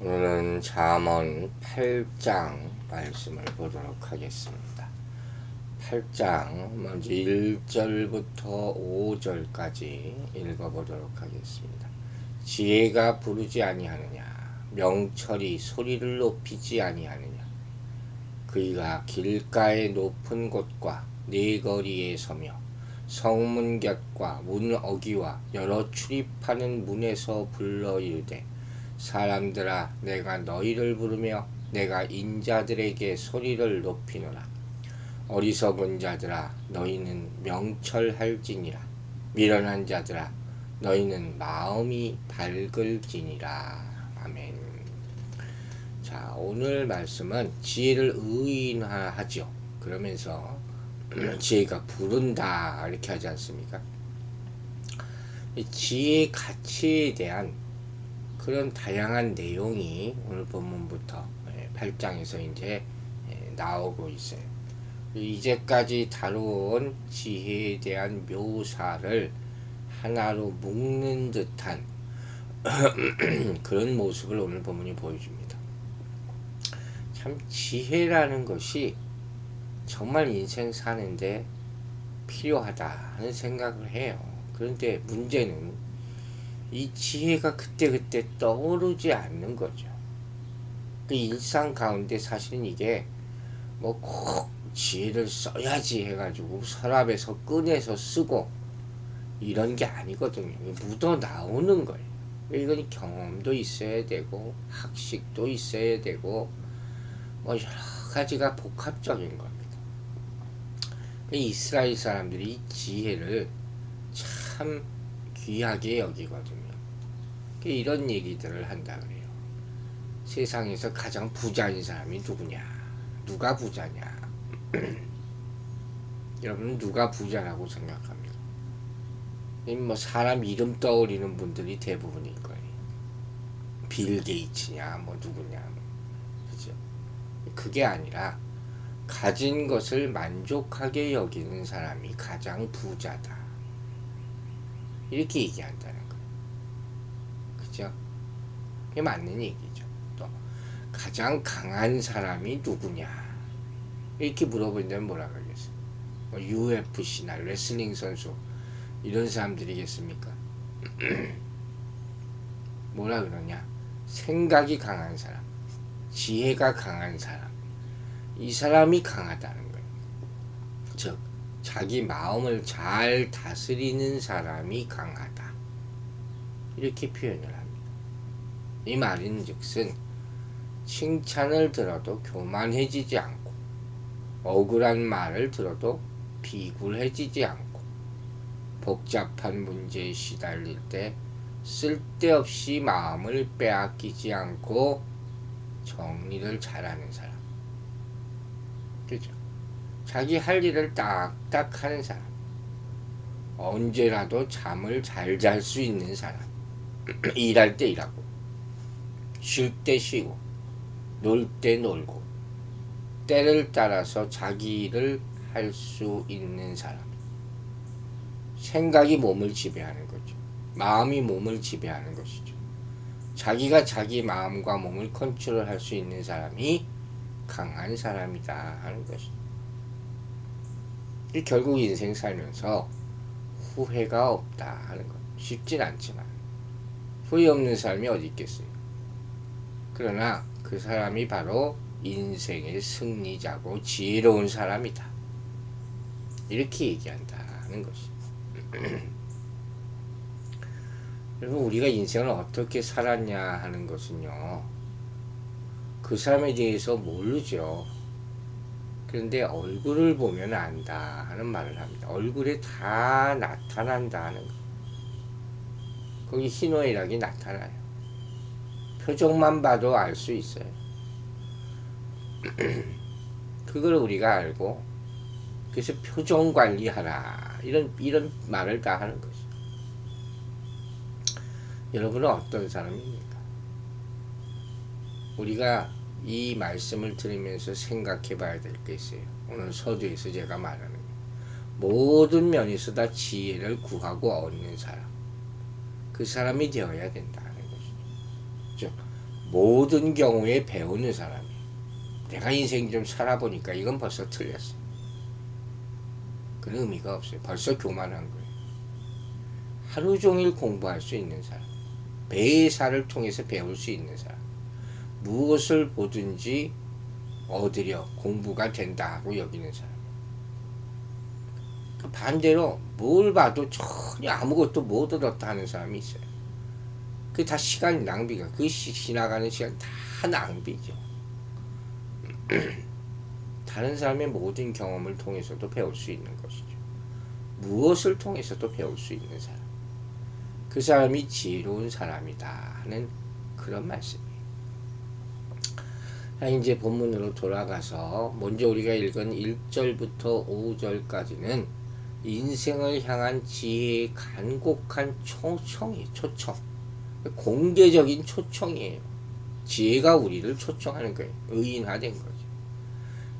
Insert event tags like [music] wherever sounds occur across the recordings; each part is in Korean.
오늘은 잠언 8장 말씀을 보도록 하겠습니다. 8장 먼저 1절부터 5절까지 읽어보도록 하겠습니다. 지혜가 부르지 아니하느냐 명철이 소리를 높이지 아니하느냐 그이가 길가의 높은 곳과 네 거리에 서며 성문 곁과 문 어기와 여러 출입하는 문에서 불러 이르되 사람들아 내가 너희를 부르며 내가 인자들에게 소리를 높이노라. 어리석은 자들아 너희는 명철할지니라. 미련한 자들아 너희는 마음이 밝을지니라. 아멘. 자 오늘 말씀은 지혜를 의인화하죠 그러면서 [clears throat] 지혜가 부른다 이렇게 하지 않습니까? 이 지혜의 가치에 대한 그런 다양한 내용이 오늘 본문부터 8장에서 이제 예, 나오고 있어요. 이제까지 다루온 지혜에 대한 묘사를 하나로 묶는 듯한 [clears throat] 그런 모습을 오늘 본문이 보여줍니다. 참 지혜라는 것이 정말 인생 사는데 필요하다 하는 생각을 해요. 그런데 문제는 이 지혜가 그때그때 떠오르지 않는 거죠. 그 일상 가운데 사실은 이게 뭐 꼭 지혜를 써야지 해가지고 서랍에서 꺼내서 쓰고 이런 게 아니거든요. 묻어 나오는 거예요. 이건 경험도 있어야 되고 학식도 있어야 되고 뭐 여러 가지가 복합적인 겁니다. 이스라엘 사람들이 이 지혜를 참 귀하게 여기거든요. 이런 얘기들을 한다 그래요. 세상에서 가장 부자인 사람이 누구냐? 누가 부자냐? [clears throat] 여러분은 누가 부자라고 생각합니까? 뭐 사람 이름 떠올리는 분들이 대부분일 거예요. 빌 게이츠냐, 뭐 누구냐, 그죠? 그게 아니라 가진 것을 만족하게 여기는 사람이 가장 부자다. 이렇게 얘기한다는 거예요. 그죠? 그게 맞는 얘기죠. 또 가장 강한 사람이 누구냐? 이렇게 물어본다면 뭐라 그러겠어요? 뭐 UFC나 레슬링 선수 이런 사람들이겠습니까? [clears throat] 뭐라 그러냐? 생각이 강한 사람, 지혜가 강한 사람, 이 사람이 강하다는 거예요. 즉, 자기 마음을 잘 다스리는 사람이 강하다. 이렇게 표현을 합니다. 이 말인 즉슨 칭찬을 들어도 교만해지지 않고 억울한 말을 들어도 비굴해지지 않고 복잡한 문제에 시달릴 때 쓸데없이 마음을 빼앗기지 않고 정리를 잘하는 사람. 그죠? 자기 할 일을 딱딱 하는 사람. 언제라도 잠을 잘 잘 수 있는 사람. [clears throat] 일할 때 일하고, 쉴 때 쉬고, 놀 때 놀고, 때를 따라서 자기 일을 할 수 있는 사람. 생각이 몸을 지배하는 거죠. 마음이 몸을 지배하는 것이죠. 자기가 자기 마음과 몸을 컨트롤 할 수 있는 사람이 강한 사람이다 하는 것이죠. 결국 인생 살면서 후회가 없다 하는 것. 쉽진 않지만 후회 없는 사람이 어디 있겠어요. 그러나 그 사람이 바로 인생의 승리자고 지혜로운 사람이다. 이렇게 얘기한다는 것이. [clears throat] 여러분 우리가 인생을 어떻게 살았냐 하는 것은요. 그 사람에 대해서 모르죠. 그런데 얼굴을 보면 안다 하는 말을 합니다. 얼굴에 다 나타난다 하는 거. 거기 희노애락이 나타나요. 표정만 봐도 알 수 있어요. [clears throat] 그걸 우리가 알고 그래서 표정 관리하라 이런 이런 말을 다 하는 것이. 여러분은 어떤 사람입니까? 우리가 이 말씀을 들으면서 생각해 봐야 될 게 있어요. 오늘 서두에서 제가 말하는 거. 모든 면에서 다 지혜를 구하고 얻는 사람. 그 사람이 되어야 된다는 것이죠. 모든 경우에 배우는 사람이. 내가 인생 좀 살아보니까 이건 벌써 틀렸어. 그런 의미가 없어요. 벌써 교만한 거예요. 하루 종일 공부할 수 있는 사람. 배사를 통해서 배울 수 있는 사람. 무엇을 보든지 얻으려 공부가 된다 하고 여기는 사람. 그 반대로 뭘 봐도 전혀 아무것도 못 얻었다 하는 사람이 있어요. 그 다 시간 낭비가 그 시, 지나가는 시간 다 낭비죠. [clears throat] 다른 사람의 모든 경험을 통해서도 배울 수 있는 것이죠. 무엇을 통해서도 배울 수 있는 사람. 그 사람이 지혜로운 사람이다 하는 그런 말씀이에요. 자, 이제 본문으로 돌아가서 먼저 우리가 읽은 1절부터 5절까지는 인생을 향한 지혜의 간곡한 초청이 초청. 공개적인 초청이에요. 지혜가 우리를 초청하는 거예요. 의인화된 거죠.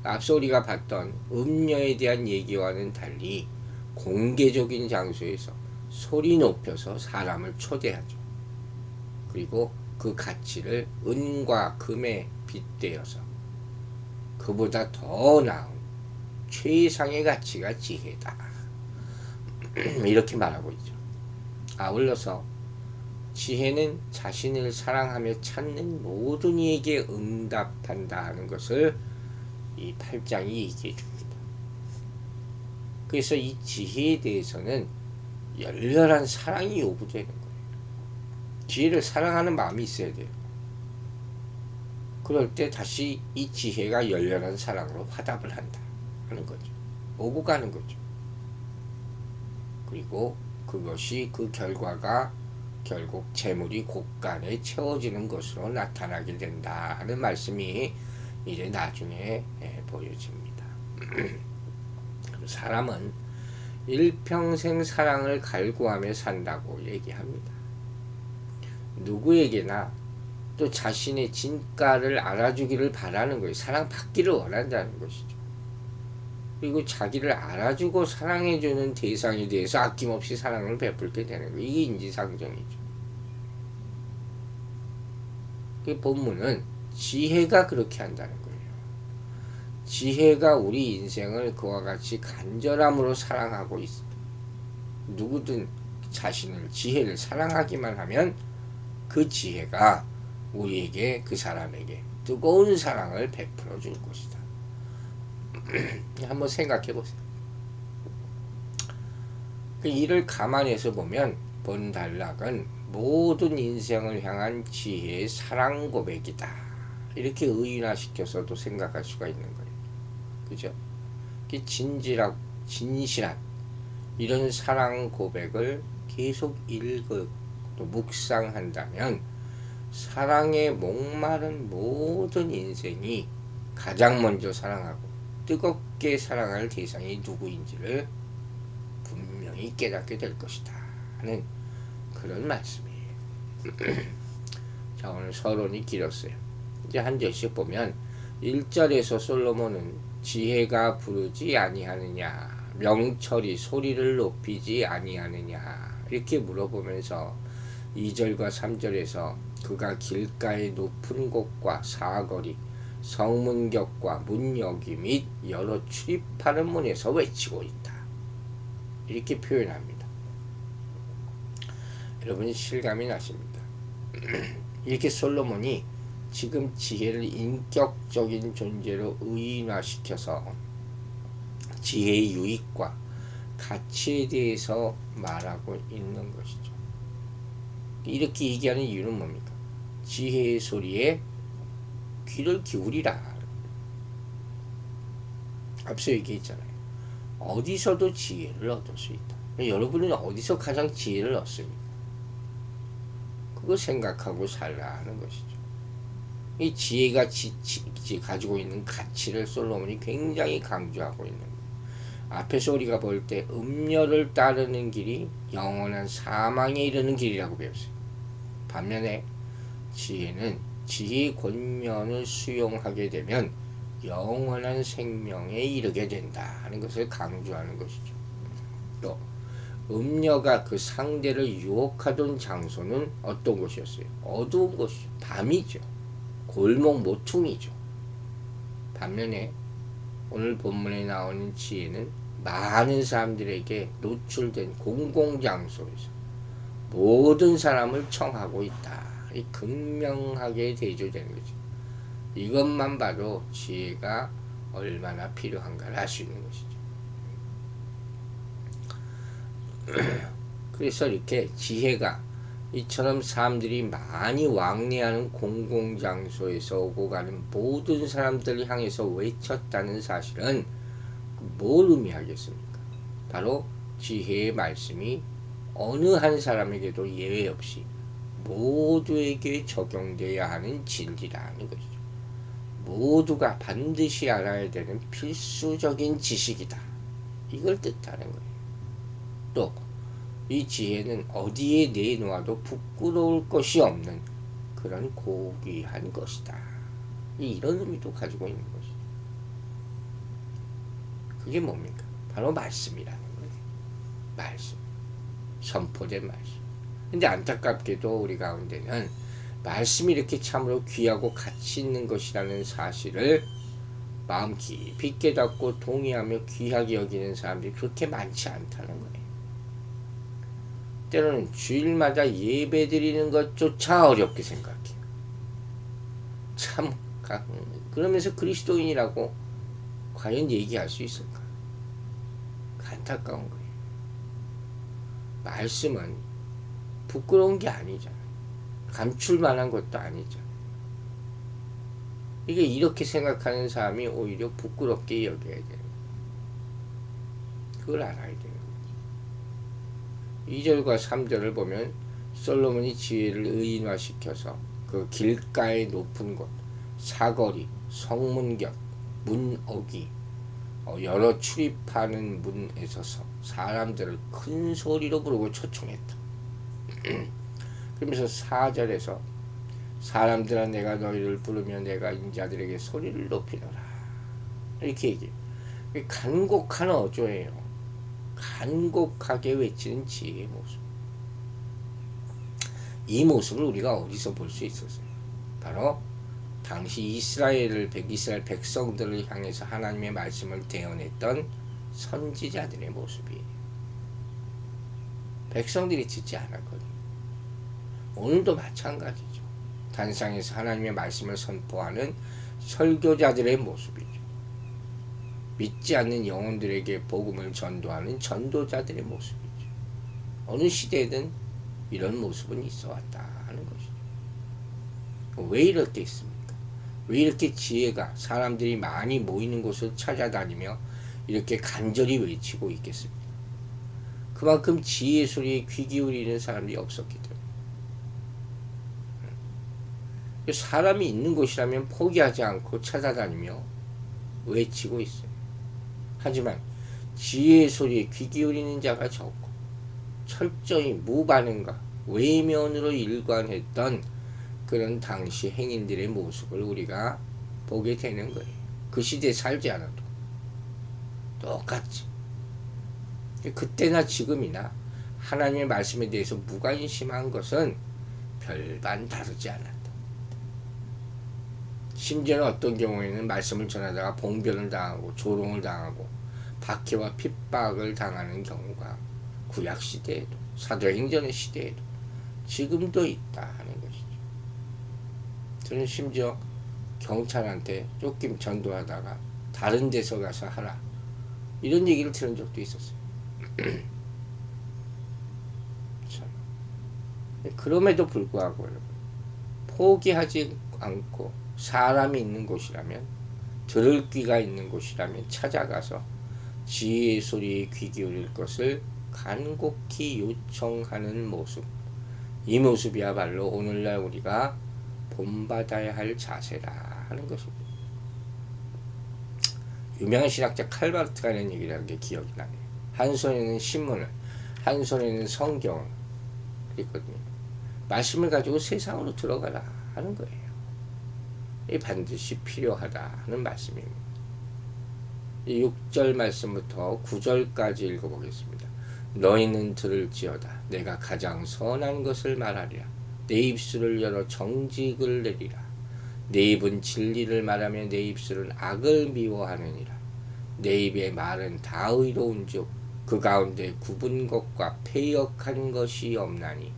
앞서 우리가 봤던 음녀에 대한 얘기와는 달리 공개적인 장소에서 소리 높여서 사람을 초대하죠. 그리고 그 가치를 은과 금에 빗대어서 그보다 더 나은 최상의 가치가 지혜다. [clears throat] 이렇게 말하고 있죠. 아울러서 지혜는 자신을 사랑하며 찾는 모든 이에게 응답한다 하는 것을 이 8장이 얘기해 줍니다. 그래서 이 지혜에 대해서는 열렬한 사랑이 요구되는 거예요. 지혜를 사랑하는 마음이 있어야 돼요. 그럴 때 다시 이 지혜가 열렬한 사랑으로 화답을 한다 하는 거죠. 오고 가는 거죠. 그리고 그것이 그 결과가 결국 재물이 곳간에 채워지는 것으로 나타나게 된다 하는 말씀이 이제 나중에 예, 보여집니다. [clears throat] 사람은 일평생 사랑을 갈구하며 산다고 얘기합니다. 누구에게나 또 자신의 진가를 알아주기를 바라는 거예요. 사랑받기를 원한다는 것이죠. 그리고 자기를 알아주고 사랑해주는 대상에 대해서 아낌없이 사랑을 베풀게 되는 거예요. 이게 인지상정이죠. 그 본문은 지혜가 그렇게 한다는 거예요. 지혜가 우리 인생을 그와 같이 간절함으로 사랑하고 있어. 누구든 자신을 지혜를 사랑하기만 하면 그 지혜가 우리에게 그 사람에게 뜨거운 사랑을 베풀어 줄 것이다. [clears throat] 한번 생각해 보세요. 그 이를 감안해서 보면 본단락은 모든 인생을 향한 지혜의 사랑 고백이다. 이렇게 의인화시켜서도 생각할 수가 있는 거예요. 그죠? 진지락, 진실한 이런 사랑 고백을 계속 읽고 또 묵상한다면 사랑에 목마른 모든 인생이 가장 먼저 사랑하고 뜨겁게 사랑할 대상이 누구인지를 분명히 깨닫게 될 것이다 하는 그런 말씀이에요. [clears throat] 자 오늘 서론이 길었어요. 이제 한 절씩 보면 1절에서 솔로몬은 지혜가 부르지 아니하느냐 명철이 소리를 높이지 아니하느냐 이렇게 물어보면서 2절과 3절에서 그가 길가의 높은 곳과 사거리 성문격과 문 여기 및 여러 출입하는 문에서 외치고 있다. 이렇게 표현합니다. 여러분 실감이 나십니다. [clears throat] 이렇게 솔로몬이 지금 지혜를 인격적인 존재로 의인화시켜서 지혜의 유익과 가치에 대해서 말하고 있는 것이죠. 이렇게 얘기하는 이유는 뭡니까? 지혜의 소리에 귀를 기울이라. 앞서 얘기했잖아요. 어디서도 지혜를 얻을 수 있다. 여러분은 어디서 가장 지혜를 얻습니까? 그거 생각하고 살라 하는 것이죠. 이 지혜가 지, 지, 가지고 있는 가치를 솔로몬이 굉장히 강조하고 있는 거예요. 앞에서 우리가 볼 때 음녀를 따르는 길이 영원한 사망에 이르는 길이라고 배웠어요. 반면에 지혜는 지혜 권면을 수용하게 되면 영원한 생명에 이르게 된다 하는 것을 강조하는 것이죠. 또 음녀가 그 상대를 유혹하던 장소는 어떤 곳이었어요? 어두운 곳이죠. 밤이죠. 골목 모퉁이죠. 반면에 오늘 본문에 나오는 지혜는 많은 사람들에게 노출된 공공장소에서 모든 사람을 청하고 있다. 이 극명하게 대조되는 거죠. 이것만 봐도 지혜가 얼마나 필요한가를 알 수 있는 것이죠. [clears throat] 그래서 이렇게 지혜가 이처럼 사람들이 많이 왕래하는 공공장소에서 오고 가는 모든 사람들을 향해서 외쳤다는 사실은 뭘 의미하겠습니까? 바로 지혜의 말씀이 어느 한 사람에게도 예외 없이 모두에게 적용돼야 하는 진리라는 것이죠. 모두가 반드시 알아야 되는 필수적인 지식이다. 이걸 뜻하는 거예요. 또 이 지혜는 어디에 내놓아도 부끄러울 것이 없는 그런 고귀한 것이다. 이런 의미도 가지고 있는 것이죠. 그게 뭡니까? 바로 말씀이라는 거예요. 말씀. 선포된 말씀. 근데 안타깝게도 우리 가운데는 말씀이 이렇게 참으로 귀하고 가치 있는 것이라는 사실을 마음 깊이 깨닫고 동의하며 귀하게 여기는 사람들이 그렇게 많지 않다는 거예요. 때로는 주일마다 예배 드리는 것조차 어렵게 생각해요. 참, 그러면서 그리스도인이라고 과연 얘기할 수 있을까? 안타까운 거예요. 말씀은 부끄러운 게 아니잖아. 감출 만한 것도 아니죠. 이게 이렇게 생각하는 사람이 오히려 부끄럽게 여겨야 되는 그걸 알아야 되는 거죠. 2절과 3절을 보면 솔로몬이 지혜를 의인화시켜서 그 길가의 높은 곳, 사거리, 성문곁, 문어기, 어, 여러 출입하는 문에 서서 사람들을 큰 소리로 부르고 초청했다. 그러면서 4절에서 사람들아 내가 너희를 부르며 내가 인자들에게 소리를 높이노라 이렇게 얘기해요. 간곡한 어조예요. 간곡하게 외치는 지혜의 모습. 이 모습을 우리가 어디서 볼 수 있었어요? 바로 당시 이스라엘을 백이스라엘 백성들을 향해서 하나님의 말씀을 대언했던 선지자들의 모습이에요. 백성들이 듣지 않았거든요. 오늘도 마찬가지죠. 단상에서 하나님의 말씀을 선포하는 설교자들의 모습이죠. 믿지 않는 영혼들에게 복음을 전도하는 전도자들의 모습이죠. 어느 시대든 이런 모습은 있어 왔다 하는 것이죠. 왜 이렇게 있습니까? 왜 이렇게 지혜가 사람들이 많이 모이는 곳을 찾아다니며 이렇게 간절히 외치고 있겠습니까? 그만큼 지혜 소리에 귀 기울이는 사람이 없었기 때문에. 사람이 있는 곳이라면 포기하지 않고 찾아다니며 외치고 있어요. 하지만 지혜의 소리에 귀 기울이는 자가 적고 철저히 무반응과 외면으로 일관했던 그런 당시 행인들의 모습을 우리가 보게 되는 거예요. 그 시대에 살지 않아도 똑같지. 그때나 지금이나 하나님의 말씀에 대해서 무관심한 것은 별반 다르지 않았다. 심지어는 어떤 경우에는 말씀을 전하다가 봉변을 당하고 조롱을 당하고 박해와 핍박을 당하는 경우가 구약 시대에도 사도행전의 시대에도 지금도 있다 하는 것이죠. 저는 심지어 경찰한테 쫓김 전도하다가 다른 데서 가서 하라 이런 얘기를 들은 적도 있었어요. [clears throat] 그럼에도 불구하고 포기하지 않고 사람이 있는 곳이라면 들을 귀가 있는 곳이라면 찾아가서 지혜의 소리에 귀 기울일 것을 간곡히 요청하는 모습 이 모습이야말로 오늘날 우리가 본받아야 할 자세라 하는 것입니다. 유명한 신학자 칼바르트가 하는 얘기라는 게 기억이 나네요. 한 손에는 신문을, 한 손에는 성경을 그랬거든요. 말씀을 가지고 세상으로 들어가라 하는 거예요. 이 반드시 필요하다 하는 말씀입니다. 6절 말씀부터 9절까지 읽어보겠습니다. 너희는 들을지어다. 내가 가장 선한 것을 말하리라. 내 입술을 열어 정직을 내리라. 내 입은 진리를 말하며 내 입술은 악을 미워하느니라. 내 입의 말은 다 의로운즉 그 가운데 굽은 것과 패역한 것이 없나니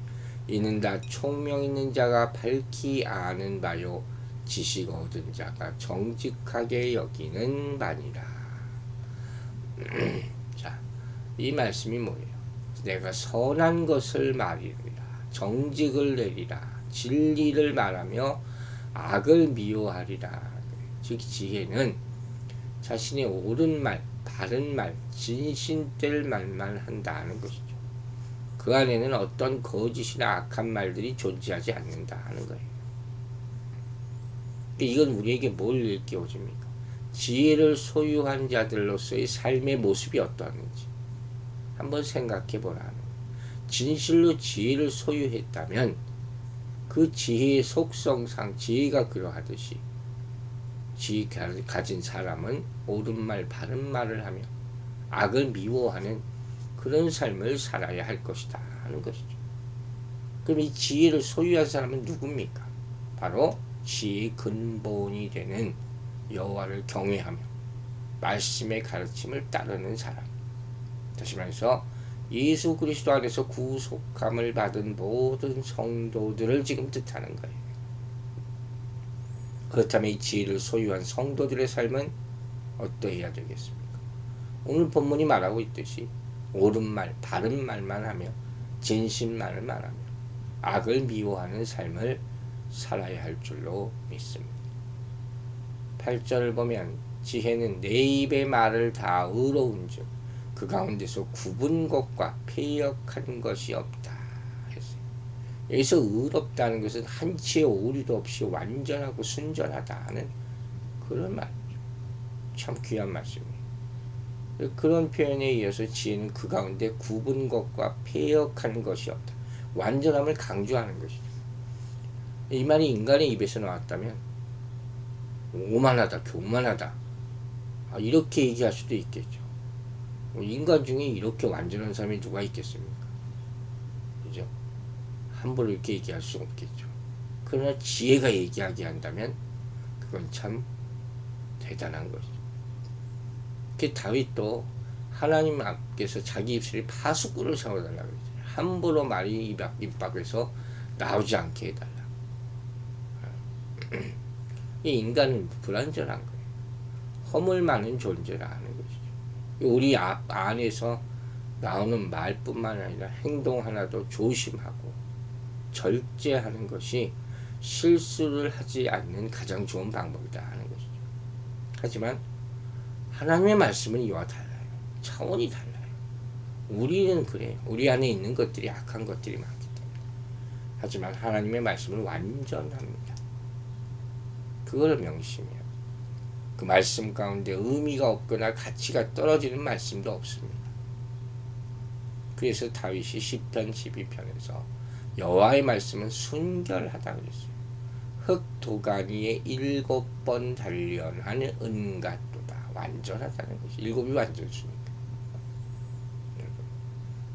이는 다 총명 있는 자가 밝히 아는 바요 지식 얻은 자가 정직하게 여기는 바니라. [clears throat] 자, 이 말씀이 뭐예요? 내가 선한 것을 말이리라, 정직을 내리라, 진리를 말하며 악을 미워하리라. 즉 지혜는 자신의 옳은 말, 바른 말, 진실될 말만 한다는 것이죠. 그 안에는 어떤 거짓이나 악한 말들이 존재하지 않는다 하는 거예요. 이건 우리에게 뭘 일깨워줍니까? 지혜를 소유한 자들로서의 삶의 모습이 어떠한지 한번 생각해 보라. 진실로 지혜를 소유했다면 그 지혜의 속성상 지혜가 그러하듯이 지혜 가진 사람은 옳은 말, 바른 말을 하며 악을 미워하는 그런 삶을 살아야 할 것이다 하는 것이죠. 그럼 이 지혜를 소유한 사람은 누굽니까? 바로 지혜의 근본이 되는 여호와를 경외하며 말씀의 가르침을 따르는 사람. 다시 말해서 예수 그리스도 안에서 구속함을 받은 모든 성도들을 지금 뜻하는 거예요. 그렇다면 이 지혜를 소유한 성도들의 삶은 어떠해야 되겠습니까? 오늘 본문이 말하고 있듯이 옳은 말, 바른 말만 하며 진실만을 말하며 악을 미워하는 삶을 살아야 할 줄로 믿습니다. 8절을 보면 지혜는 내 입의 말을 다 의로운즉 그 가운데서 구분 것과 폐역한 것이 없다. 여기서 의롭다는 것은 한치의 오류도 없이 완전하고 순전하다는 그런 말이죠. 참 귀한 말씀이에요. 그런 표현에 이어서 지혜는 그 가운데 구분 것과 폐역한 것이 없다. 완전함을 강조하는 것이죠. 이 말이 인간의 입에서 나왔다면 오만하다, 교만하다 아, 이렇게 얘기할 수도 있겠죠. 뭐 인간 중에 이렇게 완전한 사람이 누가 있겠습니까? 그죠? 함부로 이렇게 얘기할 수 없겠죠. 그러나 지혜가 얘기하게 한다면 그건 참 대단한 것이죠. 그 다윗도 하나님 앞에서 자기 입술에 파수꾼을 세워달라고 그랬죠. 함부로 말이 입, 입 밖에서 나오지 않게 해달라. 이 인간은 불완전한 거예요. 허물 많은 존재라는 것이죠. 우리 앞 안에서 나오는 말뿐만 아니라 행동 하나도 조심하고 절제하는 것이 실수를 하지 않는 가장 좋은 방법이다 하는 것이죠. 하지만 하나님의 말씀은 이와 달라요. 차원이 달라요. 우리는 그래요. 우리 안에 있는 것들이 악한 것들이 많기 때문에. 하지만 하나님의 말씀은 완전합니다. 그걸 명심해요. 그 말씀 가운데 의미가 없거나 가치가 떨어지는 말씀도 없습니다. 그래서 다윗이 10편 12편에서 여호와의 말씀은 순결하다 그랬어요. 흙 도가니에 일곱 번 단련하는 은갓도다. 완전하다는 것이 일곱이 완전수니까.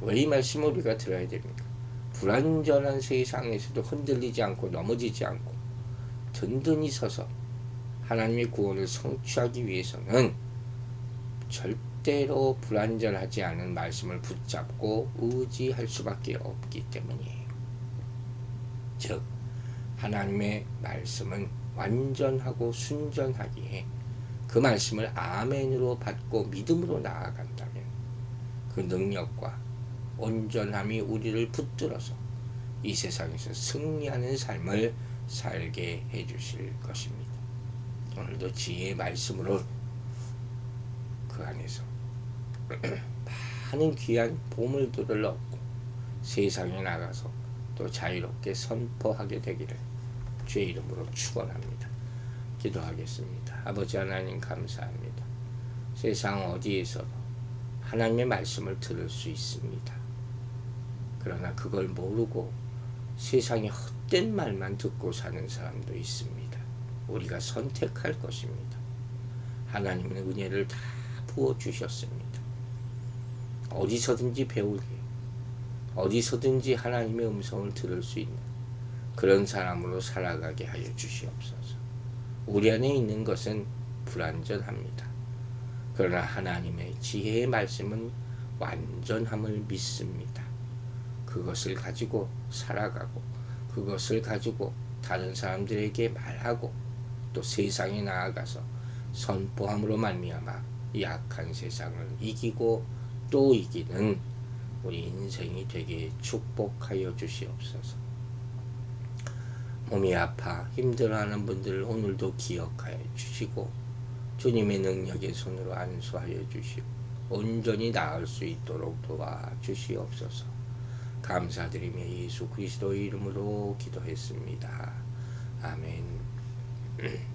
왜 이 말씀을 우리가 들어야 됩니까? 불완전한 세상에서도 흔들리지 않고 넘어지지 않고 든든히 서서 하나님의 구원을 성취하기 위해서는 절대로 불완전하지 않은 말씀을 붙잡고 의지할 수밖에 없기 때문이에요. 즉, 하나님의 말씀은 완전하고 순전하기에 그 말씀을 아멘으로 받고 믿음으로 나아간다면 그 능력과 온전함이 우리를 붙들어서 이 세상에서 승리하는 삶을 살게 해 주실 것입니다. 오늘도 지혜의 말씀으로 그 안에서 [clears throat] 많은 귀한 보물들을 얻고 세상에 나가서 또 자유롭게 선포하게 되기를 주의 이름으로 축원합니다. 기도하겠습니다. 아버지 하나님 감사합니다. 세상 어디에서도 하나님의 말씀을 들을 수 있습니다. 그러나 그걸 모르고 세상의 헛 된 말만 듣고 사는 사람도 있습니다. 우리가 선택할 것입니다. 하나님은 은혜를 다 부어 주셨습니다. 어디서든지 배우게, 어디서든지 하나님의 음성을 들을 수 있는 그런 사람으로 살아가게 하여 주시옵소서. 우리 안에 있는 것은 불완전합니다. 그러나 하나님의 지혜의 말씀은 완전함을 믿습니다. 그것을 가지고 살아가고 그것을 가지고 다른 사람들에게 말하고 또 세상에 나아가서 선포함으로 말미암아 약한 세상을 이기고 또 이기는 우리 인생이 되게 축복하여 주시옵소서. 몸이 아파 힘들어하는 분들 오늘도 기억하여 주시고 주님의 능력의 손으로 안수하여 주시고 온전히 나을 수 있도록 도와 주시옵소서. 감사드리며 예수 그리스도의 이름으로 기도했습니다. 아멘. [clears throat]